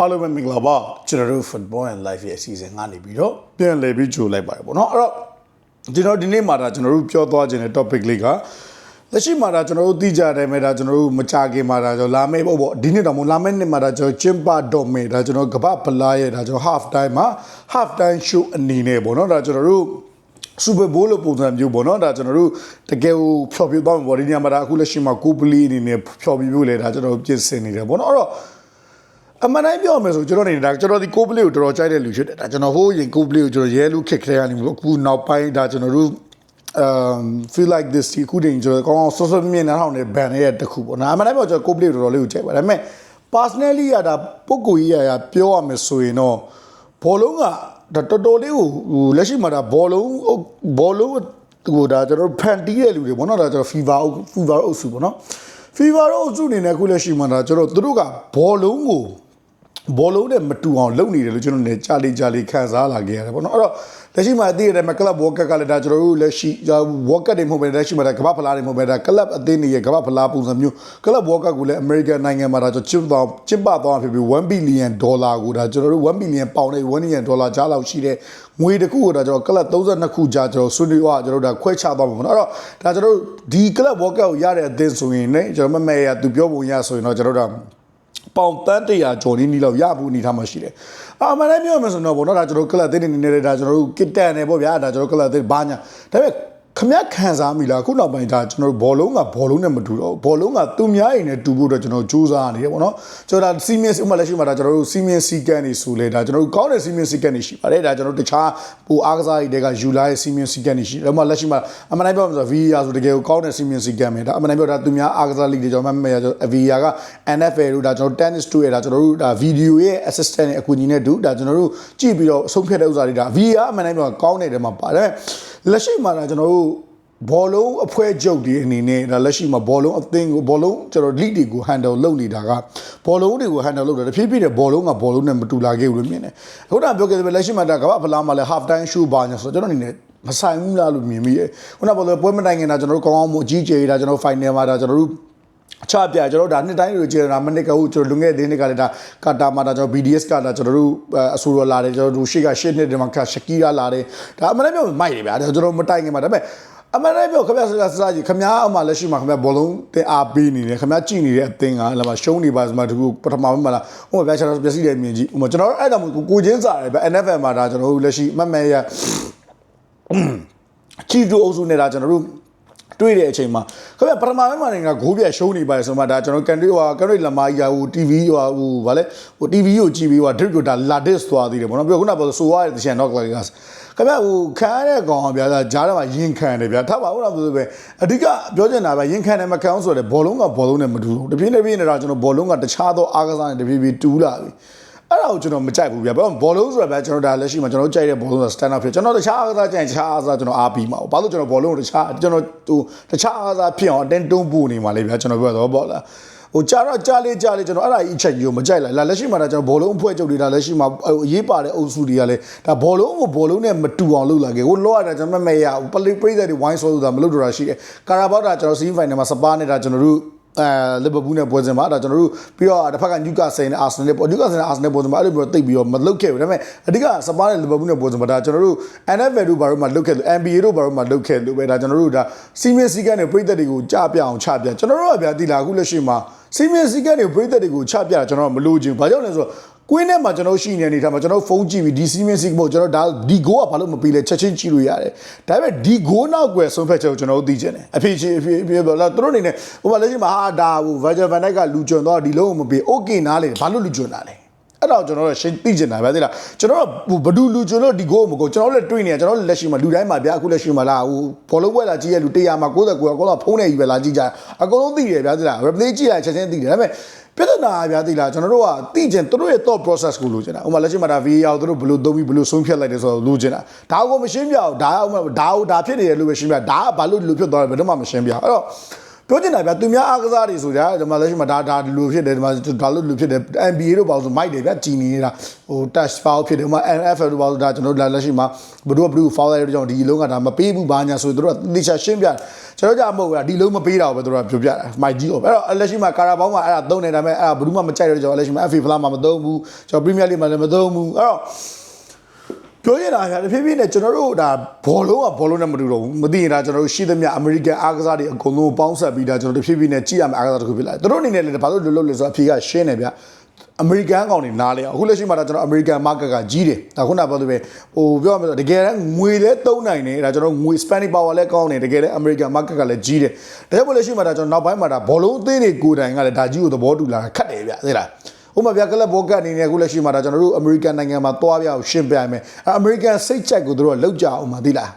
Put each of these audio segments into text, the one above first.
အားလုံးပဲမင်္ဂလာပါကျွန်တော်တို့ football and life ရဲ့အစီအစဉ်ကနေပြီးတော့ပြန်လည်ပြီးကြိုလိုက်ပါတယ်ပေါ့နော်အဲ့တော့ကျွန်တော်ဒီနေ့မှာဒါကျွန်တော်တို့ပြောသွားခြင်းတဲ့ topic လေးကလက်ရှိမှာဒါကျွန်တော်တို့သိကြတယ်မဲ့ဒါကျွန်တော်တို့မကြခင်မှာဒါကျွန်တော်လာမယ့်ပေါ့ပေါ့ဒီနေ့တော့မလာမယ့်နေ့မှာဒါကျွန်တော်ကျင်းပတော့မယ်ဒါကျွန်တော်ကပ္ပဖလားရဲ့ဒါကျွန်တော် half time မှာ half time show အနေနဲ့ပေါ့နော်ဒါကျွန်တော်တို့စူပါဘိုးလို့ပုံစံမျိုးပေါ့နော်ဒါကျွန်တော်တို့တကယ်ကိုဖျော်ပြသွားမှာပေါ့ဒီညမှာဒါအခုလက်ရှိမှာကိုပလီအနေနဲ့ဖျော်ပြဖို့လေဒါကျွန်တော်တို့ပြင်ဆင်နေတယ်ပေါ့နော်အဲ့တော့ အမှန်တိုင်းပြောမယ်ဆိုကျွန်တော်နေတာကျွန်တော်ဒီကိုပလီကိုတော်တော်ကြိုက်တဲ့လူဖြစ်တယ်ဒါကျွန်တော်ဟိုးရင်ကိုပလီကိုကျွန်တော်ရဲလူခက်ခဲရနေပြီအခုနောက်ပိုင်းဒါကျွန်တော်တို့ um feel like this ဒီခုတင်ကျွန်တော်ကောင်းအောင်ဆော့ဆော့မြင်နေအောင်နဲ့ ban ရဲ့တခုပေါ့နော်အမှန်တိုင်းပြောကျွန်တော်ကိုပလီကိုတော်တော်လေးကိုကြိုက်ပါတယ်ဒါပေမဲ့ personally ရတာပုံကိုကြီးရရပြောရမယ်ဆိုရင်တော့ဘောလုံးကဒါတော်တော်လေးကိုဟိုလက်ရှိမှာဒါဘောလုံးဘောလုံးဟိုဒါကျွန်တော်ဖန်တီးတဲ့လူတွေပေါ့နော်ဒါကျွန်တော် fever fever အုပ်စုပေါ့နော် fever အုပ်စုအနေနဲ့အခုလက်ရှိမှာဒါကျွန်တော်တို့ကဘောလုံးကို ဘောလုံးနဲ့မတူအောင်လုပ်နေတယ်လို့ကျွန်တော်လည်းကြားလေးကြားလေးခံစားလာခဲ့ရတယ်ပေါ့နော်အဲ့တော့လက်ရှိမှာအသည့်ရတဲ့မှာ club world cup ကလည်းဒါကျွန်တော်တို့လက်ရှိ world cup တွေမဟုတ်ဘဲလက်ရှိမှာဒါကမ္ဘာဖလားတွေမဟုတ်ဘဲဒါ club အသင်းတွေရဲ့ကမ္ဘာဖလားပုံစံမျိုး club world cup ကိုလည်း American နိုင်ငံမှာဒါကျွန်တော်ကျင်းပသွားဖြစ်ပြီး1 billion dollar ကိုဒါကျွန်တော်တို့1 billion pound နဲ့1 billion dollar ကြားလောက်ရှိတဲ့ငွေတစ်ခုကိုဒါကျွန်တော် club 32ခုကြားကျွန်တော်ဆွေးနွေးသွားကျွန်တော်တို့ဒါခွဲချသွားမှာပေါ့နော်အဲ့တော့ဒါကျွန်တော်တို့ဒီ club world cup ကိုရတဲ့အသင်းဆိုရင်လည်းကျွန်တော်မမဲရသူပြောပုံရဆိုရင်တော့ကျွန်တော်တို့ ပေါင်တန်းတရာကျော်နီးနီးလောက်ရဖို့အနေထားမှာရှိတယ်။အာမလည်းပြောမယ်ဆိုတော့ဗောနော်ဒါကျွန်တော်ကလပ်သေးနေနေဒါကျွန်တော်တို့ကစ်တန်နေပေါ့ဗျာဒါကျွန်တော်ကလပ်သေးဘာညာဒါပေမဲ့ ခမက်ခံစားမိလားခုနောက်ပိုင်းဒါကျွန်တော်ဘောလုံးကဘောလုံးနဲ့မတူတော့ဘောလုံးကသူများရင်နဲ့တူဖို့တော့ကျွန်တော်စူးစမ်းနေတယ်ပေါ့နော်ကျွန်တော်ဒါစီမင်းဥမာလက်ရှိမှာဒါကျွန်တော်တို့စီမင်းစီကန်နေဆိုလဲဒါကျွန်တော်တို့ကောင်းတဲ့စီမင်းစီကန်နေရှိပါတယ်ဒါကျွန်တော်တို့တခြားဟိုအားကစားတွေကယူလာရဲ့စီမင်းစီကန်နေရှိတယ်ဥမာလက်ရှိမှာအမှန်တိုင်းပြောမှာဆို VAR ဆိုတကယ်ကိုကောင်းတဲ့စီမင်းစီကန်ပဲဒါအမှန်တိုင်းပြောဒါသူများအားကစားလိတွေကျွန်တော်မှတ်ရကျွန်တော် VAR က NFL တို့ဒါကျွန်တော် tennis တို့ရဒါကျွန်တော်တို့ဒါ video ရဲ့ assistant နဲ့အကူအညီနဲ့တူဒါကျွန်တော်တို့ကြည့်ပြီးတော့အဆုံးဖြတ်တဲ့ဥစ္စာတွေဒါ VAR အမှန်တိုင်းပြောကောင်းတဲ့တဲမှာပါတယ် လက်ရှိမှာဒါကျွန်တော်တို့ဘောလုံးအဖွဲချုပ်ဒီအနေနဲ့ဒါလက်ရှိမှာဘောလုံးအသင်းကိုဘောလုံးကျွန်တော် lead တွေကို handle လုပ်နေတာကဘောလုံးတွေကို handle လုပ်တာတဖြည်းဖြည်းနဲ့ဘောလုံးကဘောလုံးနဲ့မတူလာခဲ့ဘူးလို့မြင်တယ်။ခုနကပြောခဲ့တဲ့လက်ရှိမှာဒါကမ္ဘာဖလားမှာလည်း half time show ပါညာဆိုတော့ကျွန်တော်အနေနဲ့မဆိုင်ဘူးလားလို့မြင်မိတယ်။ခုနကပြောတဲ့ပွဲမတိုင်ခင်ဒါကျွန်တော်တို့ကောင်းကောင်းမအကြီးကျယ်ဒါကျွန်တော် final မှာဒါကျွန်တော်တို့ အချပြကျွန်တော်တို့ဒါနှစ်တိုင်းလိုကျေတာမနစ်ကဟုတ်ကျွန်တော်လွန်ခဲ့တဲ့နှစ်ကလည်းဒါကာတာမှာဒါကျွန်တော် BDS ကဒါကျွန်တော်တို့အဆူရလာတယ်ကျွန်တော်တို့ရှေ့ကရှေ့နှစ်တည်းမှာရှကီရာလာတယ်ဒါအမှန်တမ်းပြောမိုက်တယ်ဗျာကျွန်တော်တို့မတိုင်ခင်မှာဒါပေမဲ့အမှန်တမ်းပြောခမရဆရာဆရာကြီးခမရအမှလက်ရှိမှာခမရဘောလုံးတင်အားပေးနေတယ်ခမရကြည့်နေတဲ့အသင်းကလည်းမရှုံးနေပါစမှာတကူပထမမှာလားဟိုဗျာကျွန်တော်ပြစီတယ်မြင်ကြည့်ဟိုကျွန်တော်တို့အဲ့ဒါမျိုးကိုချင်းစားတယ်ဗျ NFL မှာဒါကျွန်တော်တို့လက်ရှိမတ်မဲရချီတူအုပ်စုနဲ့ဒါကျွန်တော်တို့ တွေ့တဲ့အချိန်မှာခင်ဗျပထမပိုင်းမှာနေကဂိုးပြရှုံးနေပါဆိုမှဒါကျွန်တော်ကန်ထရီဟိုကန်ထရီလမာကြီးဟို TV ဟိုဟိုဗာလဲဟို TV ကိုကြည့်ပြီးဟိုဒရစ်ကိုဒါလာဒစ်သွားသေးတယ်ပေါ့နော်ပြီးတော့ခုနကဆိုရတဲ့တချန်တော့ကလကခင်ဗျဟိုခံရတဲ့ကောင်ဗျာဂျားထဲမှာရင်ခံတယ်ဗျာထားပါဦးလားဆိုပဲအဓိကပြောချင်တာဗျရင်ခံတယ်မခံအောင်ဆိုတော့ဘောလုံးကဘောလုံးနဲ့မတူဘူးတပြင်းတပြင်းနဲ့တော့ကျွန်တော်ဘောလုံးကတခြားသောအားကစားနဲ့တပြင်းပြင်းတူးလာပြီ အဲ့ဒါကိုကျွန်တော်မကြိုက်ဘူးဗျာဘာလို့ဘောလုံးဆိုတာဗျာကျွန်တော်ဒါလက်ရှိမှာကျွန်တော်ကြိုက်တဲ့ဘောလုံးဆိုတာ stand up ဖြစ်ကျွန်တော်တခြားအားကစားကြိုက်တခြားအားကစားကျွန်တော်အားပြီးမှာဘာလို့ကျွန်တော်ဘောလုံးကိုတခြားကျွန်တော်ဟိုတခြားအားကစားဖြစ်အောင်အတင်းတွန်းပို့နေမှာလေဗျာကျွန်တော်ပြောတော့ပေါ့လားဟိုကြာတော့ကြာလေးကြာလေးကျွန်တော်အဲ့ဒါကြီးအချက်ကြီးကိုမကြိုက်လိုက်လာလက်ရှိမှာဒါကျွန်တော်ဘောလုံးအဖွဲ့ချုပ်တွေဒါလက်ရှိမှာဟိုအရေးပါတဲ့အုပ်စုတွေကလည်းဒါဘောလုံးကိုဘောလုံးနဲ့မတူအောင်လုပ်လာခဲ့ဟိုလောရတာကျွန်တော်မမဲရပလိပရိသတ်တွေဝိုင်းဆိုလို့ဒါမလုပ်တော့တာရှိတယ်ကာရာဘောက်တာကျွန်တော်စီးဖိုင်နယ်မှာစပါးနေတာကျွန်တော်တို့ အဲလီဗာပူးနဲ့ပွဲစဉ်မှာဒါကျွန်တော်တို့ပြီးတော့တစ်ဖက်ကနျူကာဆယ်နဲ့အာဆင်နယ်ပေါ့နျူကာဆယ်နဲ့အာဆင်နယ်ပွဲစဉ်မှာအဲ့လိုမျိုးတိတ်ပြီးတော့မလုတ်ခဲ့ဘူးဒါပေမဲ့အဓိကစပါးနဲ့လီဗာပူးနဲ့ပွဲစဉ်မှာဒါကျွန်တော်တို့ NFL တို့ဘာလို့မှလုတ်ခဲ့လို့ NBA တို့ဘာလို့မှလုတ်ခဲ့လို့ပဲဒါကျွန်တော်တို့ဒါစီမင်းစီကန်နဲ့ပြည်သက်တွေကိုကြပြအောင်ချပြကျွန်တော်တို့ကဗျာတိလာအခုလက်ရှိမှာစီမင်းစီကန်တွေပြည်သက်တွေကိုချပြကျွန်တော်မလို့ခြင်းဘာကြောင့်လဲဆိုတော့ ကွင်းထဲမှာကျွန်တော်ရှိနေတဲ့အနေထားမှာကျွန်တော်ဖုန်းကြည့်ပြီးဒီစီမင်းစီမို့ကျွန်တော်ဒါဒီဂိုးကဘာလို့မပြီးလဲချက်ချင်းကြည့်လို့ရတယ်ဒါပေမဲ့ဒီဂိုးနောက်ွယ်ဆုံးဖြတ်ချက်ကိုကျွန်တော်တို့သိချင်တယ်အဖေချီအဖေအဖေဘာလဲသူတို့အနေနဲ့ဟိုမှာလက်ရှိမှာဟာဒါဟို Virgil van Dijk ကလူကျွံတော့ဒီလုံးကိုမပြီး okay နားလေဘာလို့လူကျွံတာလဲ အဲ့တော့ကျွန်တော်တို့ရှင်းသိကျင်တာဗျာသိလားကျွန်တော်တို့ဘဒူလူကျွန်တော်ဒီဂိုးမကိုကျွန်တော်လည်းတွေးနေရကျွန်တော်လည်းလက်ရှိမှာလူတိုင်းမှာဗျာအခုလက်ရှိမှာလာဟိုဘောလုံးပွဲလာကြည့်ရလူ100မှာ99အကုန်လုံးဖုန်းနေကြီးပဲလာကြည့်ကြအကုန်လုံးသိတယ်ဗျာသိလား replay ကြည့်ရချက်ချင်းသိတယ်ဒါပေမဲ့ပြဿနာဗျာသိလားကျွန်တော်တို့ကသိကျင်သူတို့ရဲ့ thought process ကိုလိုချင်တာဥပမာလက်ရှိမှာဒါ VAR ကိုသူတို့ဘယ်လိုသုံးပြီးဘယ်လိုဆုံးဖြတ်လိုက်တယ်ဆိုတော့လိုချင်တာဒါကိုမရှင်းပြအောင်ဒါကဥပမာဒါကိုဒါဖြစ်နေတယ်လို့ပဲရှင်းပြဒါကဘာလို့လူဖြစ်သွားတယ်ဘယ်တော့မှမရှင်းပြအဲ့တော့ ပြောချင်တာဗျသူများအားကစားတွေဆိုကြဒီမှာလက်ရှိမှာဒါဒါဒီလိုဖြစ်တယ်ဒီမှာဒါလို့လိုဖြစ်တယ် NBA တို့ပါဆိုမိုက်တယ်ဗျကြည်နေနေတာဟို touch foul ဖြစ်တယ်ဥမာ NFL တို့ပါဆိုဒါကျွန်တော်တို့လက်ရှိမှာဘယ်သူကဘယ်သူ foul လိုက်တဲ့ကြောင့်ဒီလုံးကဒါမပေးဘူးဘာညာဆိုသူတို့ကတိကျရှင်းပြတယ်ကျွန်တော်ကြမဟုတ်ဘူးဒီလုံးမပေးတာကိုပဲသူတို့ကပြောပြတယ်မိုက်ကြီးတော့အဲ့တော့လက်ရှိမှာကာရာဘောင်းကအဲ့ဒါသုံးနေတယ်ဒါပေမဲ့အဲ့ဒါဘယ်သူမှမကြိုက်တော့ကြောင့်လက်ရှိမှာ FA ဖလားမှာမသုံးဘူးကျွန်တော် Premier League မှာလည်းမသုံးဘူးအဲ့တော့ ပြောရတာဗျာတဖြည်းဖြည်းနဲ့ကျွန်တော်တို့ဒါဘောလုံးကဘောလုံးနဲ့မတူတော့ဘူးမသိရင်ဒါကျွန်တော်တို့ရှိသမျှအမေရိကန်အားကစားတွေအကုန်လုံးပေါင်းဆက်ပြီးဒါကျွန်တော်တဖြည်းဖြည်းနဲ့ကြည့်ရမယ့်အားကစားတစ်ခုဖြစ်လာတယ်သူတို့အနေနဲ့လည်းဘာလို့လွတ်လွတ်လဲဆိုတော့အဖြေကရှင်းတယ်ဗျာအမေရိကန်ကောင်တွေနားလဲအောင်အခုလက်ရှိမှာဒါကျွန်တော်အမေရိကန် market ကကြီးတယ်ဒါခုနကပြောလို့ပဲဟိုပြောရမယ်ဆိုတကယ်တမ်းငွေလည်းသုံးနိုင်တယ်ဒါကျွန်တော်ငွေ Spanish power လည်းကောင်းတယ်တကယ်လည်းအမေရိကန် market ကလည်းကြီးတယ်ဒါကြောင့်မို့လက်ရှိမှာဒါကျွန်တော်နောက်ပိုင်းမှာဒါဘောလုံးအသင်းတွေကိုယ်တိုင်ကလည်းဒါကြီးကိုသဘောတူလာတာခက်တယ်ဗျာသိလား ဥပမာပြကလပ်ဘောကတ်အနေနဲ့အခုလက်ရှိမှာဒါကျွန်တော်တို့အမေရိကန်နိုင်ငံမှာသွားပြအောင်ရှင်းပြရမယ်အဲအမေရိကန်စိတ်ချက်ကိုတို့ကလောက်ကြအောင်မသိလား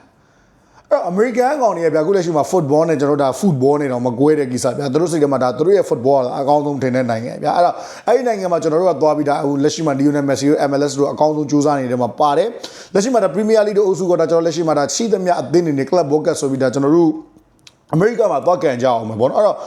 အဲ့တော့အမေရိကန်ကောင်တွေကဗျအခုလက်ရှိမှာ football နဲ့ကျွန်တော်တို့ဒါ football နဲ့တော့မကွဲတဲ့ကိစ္စဗျသူတို့စိတ်ထဲမှာဒါသူတို့ရဲ့ football ကအကောင်းဆုံးထင်တဲ့နိုင်ငံဗျအဲ့တော့အဲ့ဒီနိုင်ငံမှာကျွန်တော်တို့ကသွားပြီးဒါအခုလက်ရှိမှာ Lionel Messi တို့ MLS တို့အကောင်းဆုံးစူးစမ်းနေတဲ့မှာပါတယ်လက်ရှိမှာဒါ Premier League တို့အုပ်စုကဒါကျွန်တော်လက်ရှိမှာဒါရှိသမျှအသင်းတွေနဲ့ club ball ကတ်ဆိုပြီးဒါကျွန်တော်တို့အမေရိကန်မှာသွားကန်ကြအောင်ပဲဗောနော်အဲ့တော့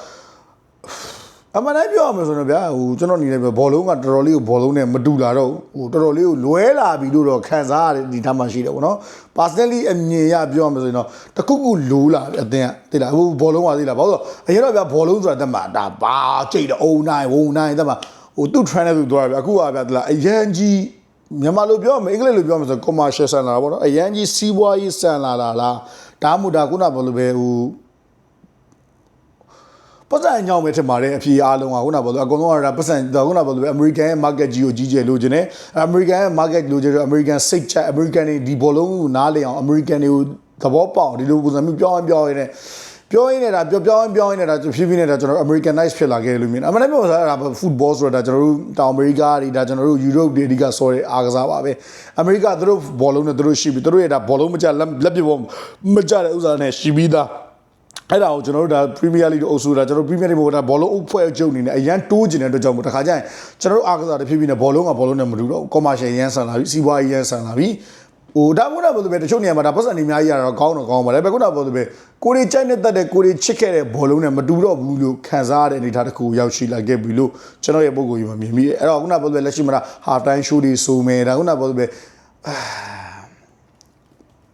အမှန်တိုင်းပြောရမယ်ဆိုတော့ဗျာဟိုကျွန်တော်အနေနဲ့ပြောဘောလုံးကတော်တော်လေးကိုဘောလုံးနဲ့မတူလာတော့ဘူးဟိုတော်တော်လေးကိုလွဲလာပြီလို့တော့ခံစားရတယ်ဒီထားမှရှိတယ်ဗောနော် personally အမြင်ရပြောရမယ်ဆိုရင်တော့တခုခုလိုးလာတယ်အတင်းကသိလားဟိုဘောလုံးကသိလားဘာလို့လဲအရင်တော့ဗျာဘောလုံးဆိုတာတက်မှာဒါဘာကြိတ်တော့အုံနိုင်ဝုံနိုင်တက်မှာဟိုသူ့ trend နဲ့သူသွားဗျာအခုကဗျာသိလားအရန်ကြီးမြန်မာလိုပြောမယ်အင်္ဂလိပ်လိုပြောမယ်ဆို commercial ဆန်လာတာဗောနော်အရန်ကြီးစီးပွားရေးဆန်လာတာလားဒါမှမဟုတ်ဒါခုနကဘာလို့ပဲဟို ပတ်စံကြောင့်ပဲထင်ပါတယ်အဖြေအားလုံးကခုနကပြောလို့အကုန်လုံးကဒါပတ်စံခုနကပြောလို့အမေရိကန်ရဲ့ market ကြီးကိုကြီးကျယ်လို့ခြင်းနဲ့အမေရိကန်ရဲ့ market လို့ခြင်းတော့အမေရိကန်စိတ်ချက်အမေရိကန်တွေဒီဘောလုံးကိုနားလည်အောင်အမေရိကန်တွေကိုသဘောပေါက်ဒီလိုပုံစံမျိုးပြောင်းပြောင်းရင်းနဲ့ပြောရင်းနဲ့ဒါပြောပြောင်းပြောင်းရင်းနဲ့ဒါဖြည်းဖြည်းနဲ့ဒါကျွန်တော် Americanize ဖြစ်လာခဲ့လို့မြင်အမှန်တမ်းပြောတာဒါ football ဆိုတာဒါကျွန်တော်တို့တောင်အမေရိကတွေဒါကျွန်တော်တို့ Europe တွေအဓိကဆော်တဲ့အားကစားပါပဲအမေရိကသူတို့ဘောလုံးနဲ့သူတို့ရှိပြီသူတို့ရဲ့ဒါဘောလုံးမကြလက်လက်ပြပေါ်မကြတဲ့ဥစ္စာနဲ့ရှိပြီးသား အဲ့ဒါကိုကျွန်တော်တို့ဒါ Premier League တို့အုပ်စုဒါကျွန်တော် Premier League ဘုတ်ဒါဘောလုံးအုပ်ဖွဲ့အကျုပ်အနေနဲ့အရန်တိုးကျင်တဲ့အတွက်ကြောင့်မို့တခါကျရင်ကျွန်တော်တို့အားကစားတစ်ဖြည်းဖြည်းနဲ့ဘောလုံးကဘောလုံးနဲ့မတူတော့ဘူး commercial ရန်ဆန်လာပြီစီးပွားရေးရန်ဆန်လာပြီဟိုဒါမှမဟုတ်ဘူးပဲတချို့နေရာမှာဒါပတ်စံနေအများကြီးရတော့ကောင်းတော့ကောင်းပါတယ်ပဲခုနကပြောလို့ပဲကိုရီကြိုက်နေတဲ့တဲ့ကိုရီချစ်ခဲ့တဲ့ဘောလုံးနဲ့မတူတော့ဘူးလို့ခံစားရတဲ့အနေအထားတစ်ခုရောက်ရှိလာခဲ့ပြီလို့ကျွန်တော်ရဲ့ပုံကိုယ်ကြီးမှာမြင်မိတယ်အဲ့တော့ခုနကပြောလို့ပဲလက်ရှိမှာ half time show တွေဆိုမယ်ဒါခုနကပြောလို့ပဲ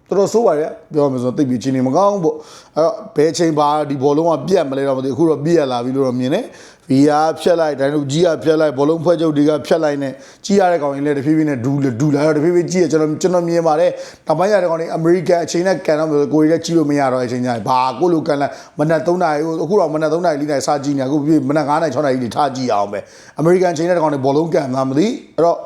တော်တော်ဆိုးပါရဲ့ပြောရမယ်ဆိုတော့တိတ်ပြီးချင်းနေမကောင်းဘူးပေါ့ အဲ့တော့ဘယ်ချိန်ပါဒီဘောလုံးကပြတ်မလဲတော့မသိဘူးအခုတော့ပြတ်လာပြီလို့တော့မြင်တယ်ဗီယာဖြတ်လိုက်ဒိုင်တို့ကြီးကဖြတ်လိုက်ဘောလုံးဖွဲ့ချုပ်တွေကဖြတ်လိုက်နဲ့ကြီးရတဲ့ကောင်ကြီးလည်းတဖြည်းဖြည်းနဲ့ဒူးဒူးလာတော့တဖြည်းဖြည်းကြီးရကျွန်တော်ကျွန်တော်မြင်ပါတယ်နောက်ပိုင်းရတဲ့ကောင်တွေအမေရိကန်အချိန်နဲ့ကန်တော့ကိုရီးယားကြီးလို့မရတော့အချိန်ကြီးဘာကိုလိုကန်လိုက်မနက်3နာရီအခုတော့မနက်3နာရီ၄နာရီစကြည့်နေအခုမနက်9နာရီ6နာရီထားကြည့်အောင်ပဲအမေရိကန်အချိန်နဲ့တဲ့ကောင်တွေဘောလုံးကန်သားမသိအဲ့တော့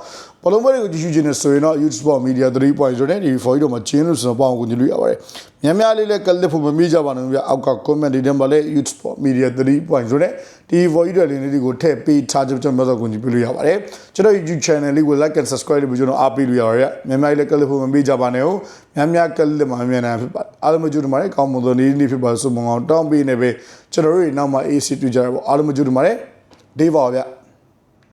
ဘလုံးဘဲတွေကိုကြည့်ရှုခြင်းနဲ့ဆိုရင်တော့ YouTube Sport Media 3.0နဲ့ဒီ for တော့မကျင်းလို့ဆိုတော့ပေါအောင်ကိုကြည့်လို့ရပါတယ်။များများလေးလည်းကလစ်ဖို့မမေ့ကြပါနဲ့ဗျအောက်က comment တွေထဲမှာလည်း YouTube Sport Media 3.0နဲ့ဒီ for တွေလေးတွေကိုထည့်ပေးထားကြကျွန်တော်မျိုးဆိုကိုကြည့်ပြလို့ရပါတယ်။ကျွန်တော် YouTube channel လေးကို like and subscribe လုပ်ပြီးကျွန်တော်အားပေးလို့ရပါတယ်။များများလေးကလစ်ဖို့မမေ့ကြပါနဲ့။များများကလစ်မှာအမြန်ဖြစ်ပါအားလုံးမကြည့်မှာလည်းကောင်းမွန်သောနေ့နေ့ဖြစ်ပါဆိုမအောင်တောင်းပေးနေပဲကျွန်တော်တို့နောက်မှာ AC တွေ့ကြရပါအားလုံးမကြည့်မှာလည်းဒေးပါဗျ။